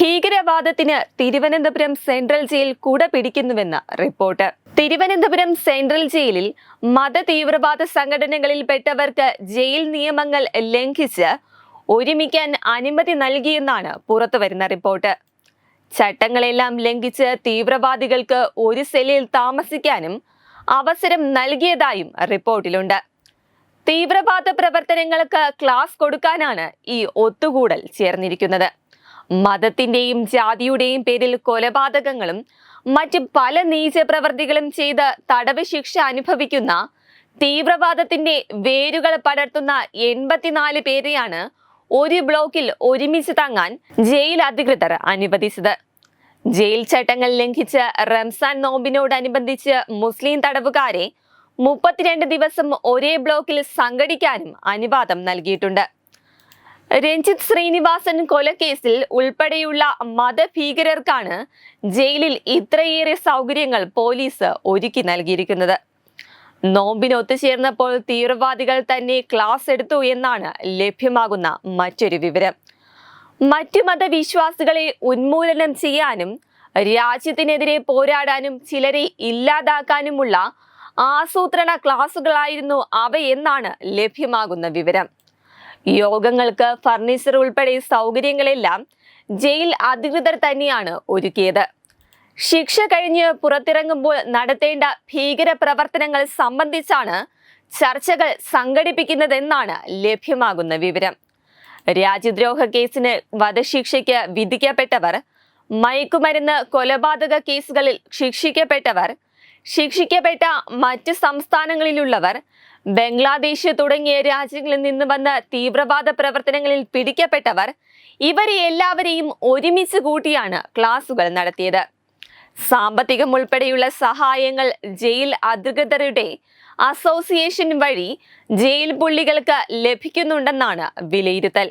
ഭീകരവാദത്തിന് Thiruvananthapuram central jail കുട പിടിക്കുന്നുവെന്ന് report. Thiruvananthapuram central ജയിലിൽ മത തീവ്രവാദ സംഘടനകളിൽപ്പെട്ടവർക്ക് ജയിൽ നിയമങ്ങൾ ലംഘിച്ച് ഒരുമിക്കാൻ അനുമതി നൽകിയെന്നാണ് പുറത്തുവരുന്ന റിപ്പോർട്ട്. ചട്ടങ്ങളെല്ലാം ലംഘിച്ച് തീവ്രവാദികൾക്ക് ഒരു സെല്ലിൽ താമസിക്കാനും അവസരം നൽകിയതായും റിപ്പോർട്ടിലുണ്ട്. തീവ്രവാദ പ്രവർത്തനങ്ങൾക്ക് ക്ലാസ് കൊടുക്കാനാണ് ഈ ഒത്തുകൂടൽ ചേർന്നിരിക്കുന്നത്. മതത്തിന്റെയും ജാതിയുടെയും പേരിൽ കൊലപാതകങ്ങളും മറ്റ് പല നീച പ്രവൃത്തികളും ചെയ്ത് തടവ് ശിക്ഷ അനുഭവിക്കുന്ന തീവ്രവാദത്തിന്റെ വേരുകൾ പടർത്തുന്ന എൺപത്തിനാല് പേരെയാണ് ഒരു ബ്ലോക്കിൽ ഒരുമിച്ച് തങ്ങാൻ ജയിൽ അധികൃതർ അനുവദിച്ചത്. ജയിൽ ചട്ടങ്ങൾ ലംഘിച്ച് റംസാൻ നോമ്പിനോടനുബന്ധിച്ച് മുസ്ലിം തടവുകാരെ മുപ്പത്തിരണ്ട് ദിവസം ഒരേ ബ്ലോക്കിൽ സംഘടിക്കാനും അനുവാദം നൽകിയിട്ടുണ്ട്. രഞ്ജിത്ത് ശ്രീനിവാസൻ കൊലക്കേസിൽ ഉൾപ്പെടെയുള്ള മതഭീകരർക്കാണ് ജയിലിൽ ഇത്രയേറെ സൗകര്യങ്ങൾ പോലീസ് ഒരുക്കി നൽകിയിരിക്കുന്നത്. നോമ്പിനൊത്തുചേർന്നപ്പോൾ തീവ്രവാദികൾ തന്നെ ക്ലാസ് എടുത്തു എന്നാണ് ലഭ്യമാകുന്ന മറ്റൊരു വിവരം. മറ്റു മതവിശ്വാസികളെ ഉന്മൂലനം ചെയ്യാനും രാജ്യത്തിനെതിരെ പോരാടാനും ചിലരെ ഇല്ലാതാക്കാനുമുള്ള ആസൂത്രണ ക്ലാസുകളായിരുന്നു അവയെന്നാണ് ലഭ്യമാകുന്ന വിവരം. യോഗങ്ങൾക്ക് ഫർണിച്ചർ ഉൾപ്പെടെ സൗകര്യങ്ങളെല്ലാം ജയിൽ അധികൃതർ തന്നെയാണ് ഒരുക്കിയത്. ശിക്ഷ കഴിഞ്ഞ് പുറത്തിറങ്ങുമ്പോൾ നടത്തേണ്ട ഭീകര പ്രവർത്തനങ്ങൾ സംബന്ധിച്ചാണ് ചർച്ചകൾ സംഘടിപ്പിക്കുന്നതെന്നാണ് ലഭ്യമാകുന്ന വിവരം. രാജ്യദ്രോഹ കേസിന് വധശിക്ഷയ്ക്ക് വിധിക്കപ്പെട്ടവർ മയക്കുമരുന്ന് കൊലപാതക കേസുകളിൽ ശിക്ഷിക്കപ്പെട്ടവർ ശിക്ഷിക്കപ്പെട്ട മറ്റ് സംസ്ഥാനങ്ങളിലുള്ളവർ ബംഗ്ലാദേശ് തുടങ്ങിയ രാജ്യങ്ങളിൽ നിന്ന് വന്ന തീവ്രവാദ പ്രവർത്തനങ്ങളിൽ പിടിക്കപ്പെട്ടവർ ഇവരെ എല്ലാവരെയും ഒരുമിച്ച് കൂട്ടിയാണ് ക്ലാസുകൾ നടത്തിയത്. സാമ്പത്തികം ഉൾപ്പെടെയുള്ള സഹായങ്ങൾ ജയിൽ അധികൃതരുടെ അസോസിയേഷൻ വഴി ജയിൽ പുള്ളികൾക്ക് ലഭിക്കുന്നുണ്ടെന്നാണ് വിലയിരുത്തൽ.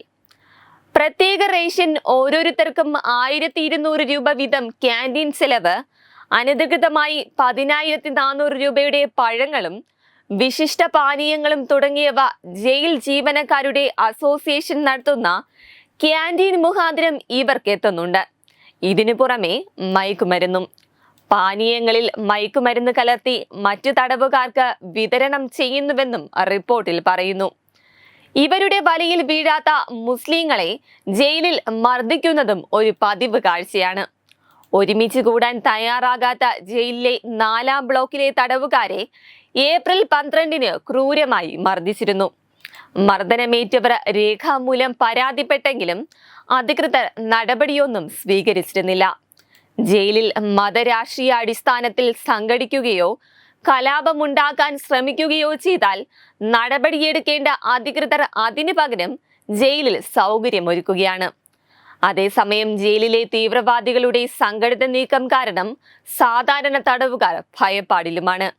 പ്രത്യേക റേഷൻ ഓരോരുത്തർക്കും ആയിരത്തി ഇരുന്നൂറ് രൂപ വീതം ക്യാന്റീൻ ചെലവ് അനധികൃതമായി പതിനായിരത്തി നാനൂറ് രൂപയുടെ പഴങ്ങളും വിശിഷ്ട പാനീയങ്ങളും തുടങ്ങിയവ ജയിൽ ജീവനക്കാരുടെ അസോസിയേഷൻ നടത്തുന്ന ക്യാന്റീൻ മുഖാന്തരം ഇവർക്ക് എത്തുന്നുണ്ട്. ഇതിനു പുറമെ മയക്കുമരുന്നും പാനീയങ്ങളിൽ മയക്കുമരുന്ന് കലർത്തി മറ്റു തടവുകാർക്ക് വിതരണം ചെയ്യുന്നുവെന്നും റിപ്പോർട്ടിൽ പറയുന്നു. ഇവരുടെ വലയിൽ വീഴാത്ത മുസ്ലിങ്ങളെ ജയിലിൽ മർദ്ദിക്കുന്നതും ഒരു പതിവ് കാഴ്ചയാണ്. ഒരുമിച്ച് കൂടാൻ തയ്യാറാകാത്ത ജയിലിലെ നാലാം ബ്ലോക്കിലെ തടവുകാരെ ഏപ്രിൽ പന്ത്രണ്ടിന് ക്രൂരമായി മർദ്ദിച്ചിരുന്നു. മർദ്ദനമേറ്റവർ രേഖാമൂലം പരാതിപ്പെട്ടെങ്കിലും അധികൃതർ നടപടിയൊന്നും സ്വീകരിച്ചിരുന്നില്ല. ജയിലിൽ മതരാഷ്ട്രീയ അടിസ്ഥാനത്തിൽ സംഘടിക്കുകയോ കലാപമുണ്ടാക്കാൻ ശ്രമിക്കുകയോ ചെയ്താൽ നടപടിയെടുക്കേണ്ട അധികൃതർ അതിനു പകരം ജയിലിൽ സൗകര്യമൊരുക്കുകയാണ്. അതേസമയം ജയിലിലെ തീവ്രവാദികളുടെ സംഘടിത നീക്കം കാരണം സാധാരണ തടവുകാർ ഭയപ്പാടിലുമാണ്.